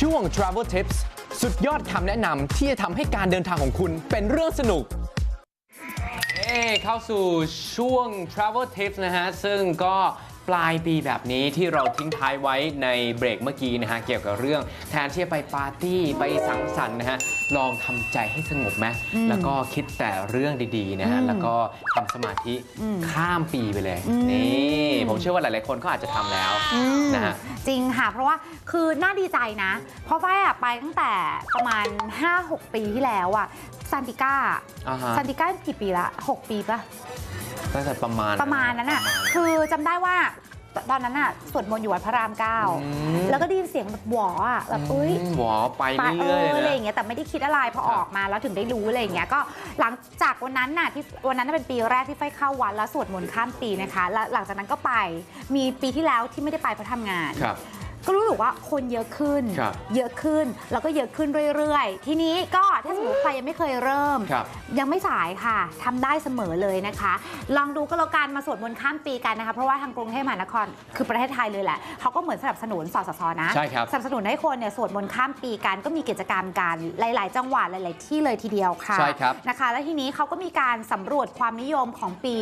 ช่วง Travel Tips สุดยอดคำแนะนำที่จะทำให้การเดินทางของคุณเป็นเรื่องสนุก เอ้เข้าสู่ช่วง Travel Tips นะฮะ ซึ่งก็ ปลายปีแบบนี้ที่เราทิ้งท้ายไว้ในเบรกเมื่อกี้นะฮะเกี่ยวกับเรื่องแทนที่จะไปปาร์ตี้ไปสังสรรค์นะฮะลองทำใจให้สงบไหมแล้วก็คิดแต่เรื่องดีๆนะฮะแล้วก็ทำสมาธิข้ามปีไปเลยนี่ผมเชื่อว่าหลายๆคนก็อาจจะทำแล้วอืมนะฮะจริงค่ะ เพราะว่าคือน่าดีใจนะ เพราะฝ้ายอะไปตั้งแต่ประมาณ 5-6 ปีที่แล้วอะซานติก้าอ่าฮะซานติก้ากี่ปีละ 6 ปีปะ ตั้งแต่ประมาณประมาณนั้นอะประมาณคือจำได้ว่าตตอนนั้นอะสวดมนต์อยู่วัดพระรามเก้าอืมแล้วก็ได้ยินเสียงแบบหวออะแบบอุ้ยหวอไปไปเอเรื่อยอๆอะไรเลยอย่างเงี้ยแต่ไม่ได้คิดอะไรพอครับออกมาแล้วถึงได้รู้อะไรอย่างเงี้ยก็หลังจากวันนั้นน่ะที่วันนั้นนะเป็นปีแรกที่ไฟเข้าวัดแล้วสวดมนต์ข้ามปีนะคะแล้วหลังจากนั้นก็ไปมีปีที่แล้วที่ไม่ได้ไปเพราะทำงานครับ ก็รู้สึกว่าคนเยอะขึ้น ครับเยอะขึ้นแล้วก็เยอะขึ้นเรื่อยๆ ทีนี้ก็ถ้าสมมติใครยังไม่เคยเริ่ม ครับยังไม่สายค่ะทำได้เสมอเลยนะคะ ลองดูก็แล้วกันมาสวดมนต์ข้ามปีกันนะคะ เพราะว่าทางกรุงเทพมหานครคือประเทศไทยเลยแหละเขาก็เหมือนสนับสนุนสสสนะ ใช่ครับ สนับสนุนให้คนเนี่ยสวดมนต์ข้ามปีกันก็มีกิจกรรมกันหลาย ๆ จังหวัดหลาย ๆ ที่เลยทีเดียวค่ะ ใช่ครับ นะคะและทีนี้เขาก็มีการสำรวจความนิยมของปี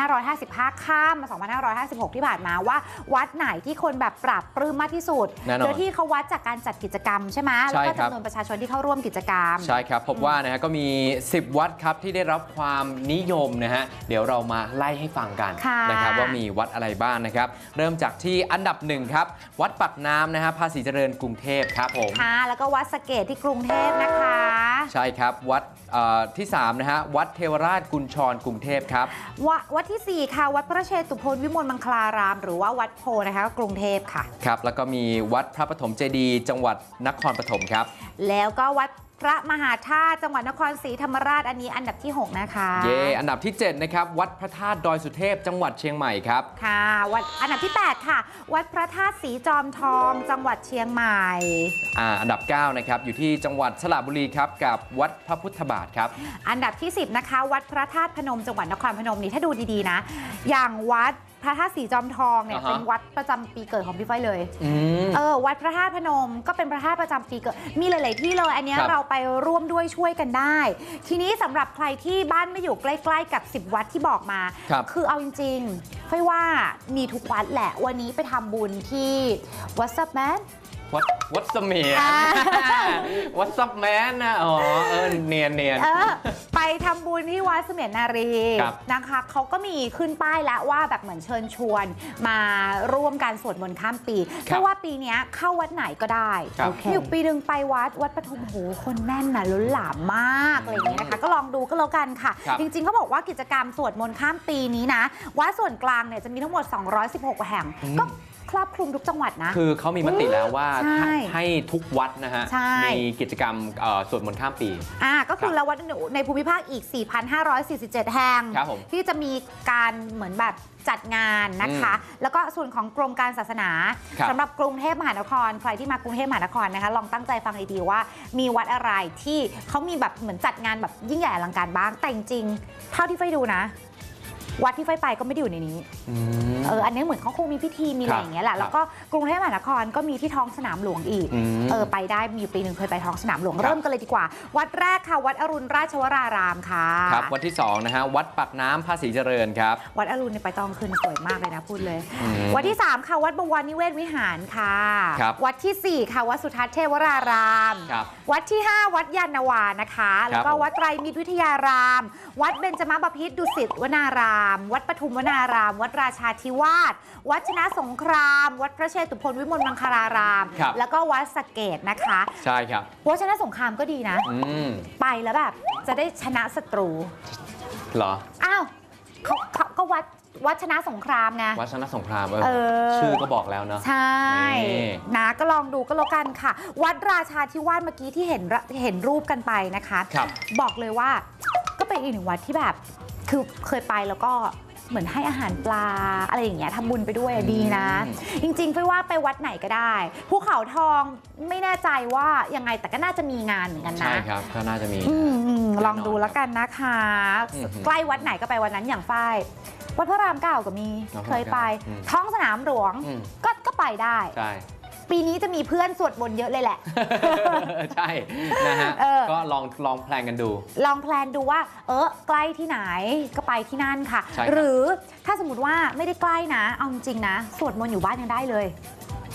2555 ข้ามมา 2556 ที่ผ่านมาว่า วัดไหนที่คนแบบปรับปลื้มมากที่สุดแน่นอน โดยที่เขาวัดจากการจัดกิจกรรมใช่ไหมใช่แล้วก็ครับ จำนวนประชาชนที่เข้าร่วมกิจกรรม ใช่ครับพบว่านะฮะก็มี 10 วัดครับที่ได้รับความนิยมนะฮะเดี๋ยวเรามาไล่ให้ฟังกันค่ะนะครับว่ามีวัดอะไรบ้างนะครับ เริ่มจากที่อันดับหนึ่งครับ วัดปักน้ำนะฮะภาษีเจริญกรุงเทพครับผม ค่ะแล้วก็วัดสะเกตที่กรุงเทพนะคะ ใช่ครับ วัดเอ่อที่3นะฮะวัดเทวราชกุญชรกรุงเทพครับววัดทีสี่ 4 ค่ะ วัดพระเชตุพนวิมลมังคลาราม หรือว่าวัดโพนะคะกรุงเทพค่ะครับ แล้วก็มีวัดพระปฐมเจดีย์จังหวัดนครปฐมครับ แล้วก็วัด พระมหาธาตุจังหวัดนครศรีธรรมราชอันนี้อันดับที่ 6 นะคะ เย่อันดับที่ 7 นะครับ วัดพระธาตุดอยสุเทพ จังหวัดเชียงใหม่ครับ ค่ะวัดอันดับที่ 8 ค่ะ วัดพระธาตุสีจอมทอง จังหวัดเชียงใหม่อ่าอันดับ 9 นะครับ อยู่ที่จังหวัดสระบุรีครับ กับวัดพระพุทธบาทครับ อันดับที่ 10 นะคะ วัดพระธาตุพนม จังหวัดนครพนมนี่ถ้าดูดีๆนะ อย่างวัด พระธาตุสีจอมทองเนี่ยอ่าฮะเป็นวัดประจำปีเกิดของพี่ฝ้ายเลยอืมเออวัดพระธาตุพนมก็เป็นพระธาตุประจำปีเกิด มีหลาย ๆ ที่เลยอันเนี้ยครับ เราไปร่วมด้วยช่วยกันได้ ทีนี้สำหรับใครที่บ้านไม่อยู่ใกล้ ๆ กับ 10 วัดที่บอกมา ครับอเอาจริงๆไฟว่ามีทุกวัดแหละ วันนี้ไปทำบุญที่วัดซับแมน วัดวัดเสมียนอ่า วัดซับแมนนะอ๋อเออเนียนเนียน เออไป ทำบุญที่วัดเสมียนนารีครับนะคะเขาก็มีขึ้นป้ายแล้วว่าแบบเหมือนเชิญชวน มาร่วมการสวดมนต์ข้ามปีเพราะว่าปีเนี้ยเข้าวัดไหนก็ได้ครับ มีอยู่ปีหนึ่งไปวัดวัดปทุมโหคนแน่นนะล้นหลามมากอะไรอย่างเงี้ยนะคะ ก็ลองดูก็แล้วกันค่ะ ครับ จริงๆเขาบอกว่ากิจกรรมสวดมนต์ข้ามปีนี้นะวัดส่วนกลางเนี่ยจะมีทั้งหมด 216 แห่ง ก็ ครอบคลุมทุกจังหวัดนะ คือเขามีมติแล้วว่าใช่ให้ทุกวัดนะฮะ ใช่ มีกิจกรรมเอ่อสวดมนต์ข้ามปี อ่าก็คืคอรับแล้ววัดในภูมิภาคอีก 4,547 แห่ง ครับผมที่จะมีการเหมือนแบบจัดงานนะคะ แล้วก็ส่วนของกรมการศาสนาครับ สำหรับกรุงเทพมหานคร ใครที่มากรุงเทพมหานครนะคะ ลองตั้งใจฟังดีๆว่า มีวัดอะไรที่เขามีแบบเหมือนจัดงานแบบยิ่งใหญ่อลังการบ้างแต่จริงๆเท่าที่ไฟดูนะ วัดที่ไฟไปก็ไม่ได้อยู่ในนี้อืมเอออันนี้เหมือนเขาคงมีพิธีมีอะไรอย่างเงี้ยแหครัละบแล้วก็กรุงเทพมหานครก็มีที่ท้องสนามหลวงอีกอืมเออไปได้มีอยู่ปีหนึ่งเคยไปท้องสนามหลวงครับเริ่มกันเลยดีกว่า วัดแรกค่ะ วัดอรุณราชวรารามค่ะครับวัดที่2นะฮะวัดปักน้ำภาษีเจริญครับวัดอรุณเนี่ยไปตอนคืนสวยมากเลยนะพูดเลยอืมวัดที่ 3 ค่ะ วัดบวรนิเวศวิหารค่ะครับวัดทีสี่ 4 ค่ะวัดสุทัศน์เทวรารามครับวัดที่ 5 วัดยานนาวานะคะ แล้วก็ผมวัดไตรมิตรวิทยาราม วัดเบญจมบพิตรดุสิตวนารามวัดปทุมวนาราม วัดราชาธิวาส วัดชนะสงคราม วัดพระเชตุพนวิมลมังคลาราม ครับ แล้วก็วัดสะเกตนะคะ ใช่ครับ วัดชนะสงครามก็ดีนะ อืมไปแล้วแบบจะได้ชนะศัตรู เหรอ อ้าวเขาเขาก็วัดวัดชนะสงครามไง วัดชนะสงครามเออเออ ชื่อก็บอกแล้วเนาะใช่นี่ นะก็ลองดูก็แล้วกันค่ะ วัดราชาธิวาสเมื่อกี้ที่เห็นระเห็นรูปกันไปนะคะ ครับ บอกเลยว่าก็เป็นอีกหนึ่งวัดที่แบบ คือเคยไปแล้วก็เหมือนให้อาหารปลาอะไรอย่างเงี้ยทำบุญไปด้วยอะดีนะ จริงๆไปว่าไปวัดไหนก็ได้ภูเขาทองไม่แน่ใจว่ายังไงแต่ก็น่าจะมีงานเหมือนกันนะ ใช่ครับก็น่าจะมี อืมอืมแน่นอนลองดูแล้วกันนะคะ อืมใกล้วัดไหนก็ไปวันนั้นอย่างฝ้ายวัดพระรามเก้าก็มี วัดพระรามเคยไปเก้าอืมท้องสนามหลวง อืม ก็ก็ไปได้ ใช่ ปีนี้จะมีเพื่อนสวดมนต์เยอะเลยแหละ ใช่นะฮะเออ ก็ลองลองแพลนกันดู ลองแพลนดูว่า เออใกล้ที่ไหนก็ไปที่นั่นค่ะ ใช่ครับ หรือถ้าสมมติว่าไม่ได้ใกล้นะ เอาจริงๆนะ สวดมนต์อยู่บ้านยังได้เลย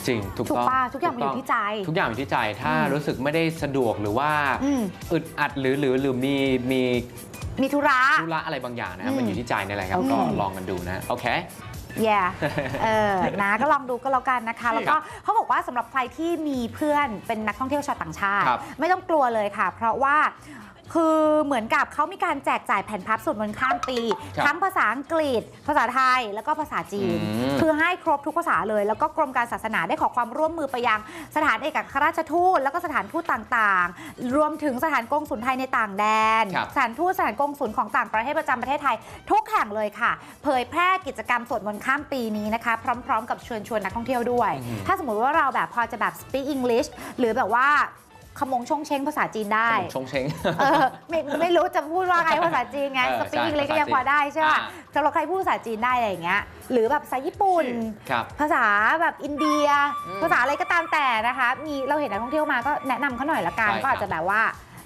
จริงถูกถูกต้องป่ะทุกอย่างมันอยู่ที่ใจ ทุกอย่างอยู่ที่ใจถ้าอืม รู้สึกไม่ได้สะดวกหรือว่าอืมอึดอัดหรือหรือหรือมีมีมีธุระ ธุระอะไรบางอย่างนะอืมมันอยู่ที่ใจนี่แหละครับอืมก็ลองกันดูนะโอเค แย่เออนะก็ลองดูก็แล้วกันนะคะ แล้วก็เขาบอกว่าสำหรับใครที่มีเพื่อนเป็นนักท่องเที่ยวชาวต่างชาติครับไม่ต้องกลัวเลยค่ะ เพราะว่า คือเหมือนกับเขามีการแจกจ่ายแผ่นพับสวดมนต์ข้ามปี ครับทั้งภาษาอังกฤษ ภาษาไทยแล้วก็ภาษาจีน อืม คือให้ครบทุกภาษาเลย แล้วก็กรมการศาสนาได้ขอความร่วมมือไปยังสถานเอกอัครราชทูตแล้วก็สถานทูตต่างๆ รวมถึงสถานกงสุลไทยในต่างแดน ครับสถานทูตสถานกงสุลของต่างประเทศประจำประเทศไทย ทุกแห่งเลยค่ะ เผยแพร่กิจกรรมสวดมนต์ข้ามปีนี้นะคะ พร้อม ๆ กับชวนชวนนักท่องเที่ยวด้วยอืมถ้าสมมติว่าเราแบบพอจะแบบ speak English หรือแบบว่า ขมงชงเชงภาษาจีนได้ชงเชงเออไม่ไม่รู้จะพูดว่าไงภาษาจีนไงเออสปีกใช่อังกฤษก็ภาษายังพอได้ใช่ป่ะอ่าสำหรับใครพูดภาษาจีนได้อะไรอย่างเงี้ยหรือแบบภาษาญี่ปุ่นครับภาษาแบบอินเดียอืมภาษาอะไรก็ตามแต่นะคะ มีเราเห็นนักท่องเที่ยวมาก็แนะนำเขาหน่อยละกันใช่ก็อาจจะแบบว่า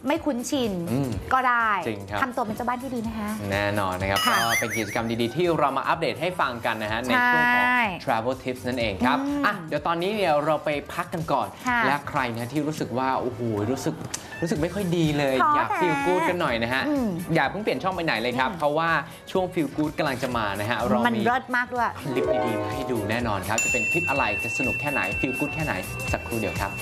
ไม่คุ้นชินอืมก็ได้จริงครับ ทำตัวเป็นเจ้าบ้านที่ดีนะคะ แน่นอนนะครับค่ะก็เป็นกิจกรรมดีๆ ที่เรามาอัปเดตให้ฟังกันนะฮะ ในช่วงของ ใช่ travel tips นั่นเองครับ อืมอะ เดี๋ยวตอนนี้เนี่ยเราไปพักกันก่อน ค่ะและใครนะที่รู้สึกว่า โอ้โห รู้สึกรู้สึกไม่ค่อยดีเลย ท้ออยากแท้ feel good กันหน่อยนะฮะ อืม อย่าเพิ่งเปลี่ยนช่องไปไหนเลยครับ เพราะว่าช่วง feel good กำลังจะมานะฮะเรามันมีเลิศมากด้วย คลิปดีๆมาให้ดูแน่นอนครับ จะเป็นคลิปอะไรจะสนุกแค่ไหน feel good แค่ไหนสักครู่เดียวครับ